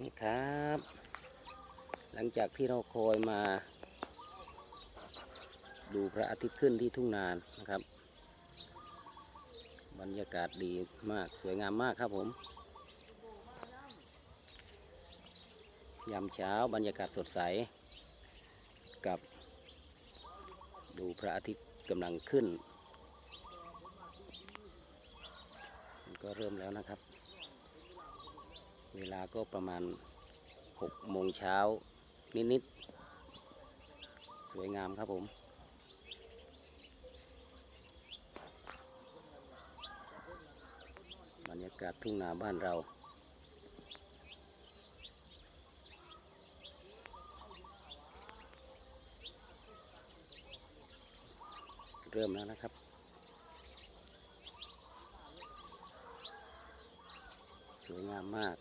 นี่ครับ หลังจากที่เราคอยมา ดูพระอาทิตย์ขึ้นที่ทุ่งนานนะครับ บรรยากาศดีมากสวยงามมากครับผมยามเช้าบรรยากาศสดใส กับ ดูพระอาทิตย์กำลังขึ้น มันก็เริ่มแล้วนะครับ ลาก็ประมาณ6โมงเช้านิดๆ สวยงามครับผมบรรยากาศทุ่งนาบ้านเราเริ่มแล้วนะครับ สวยงามมาก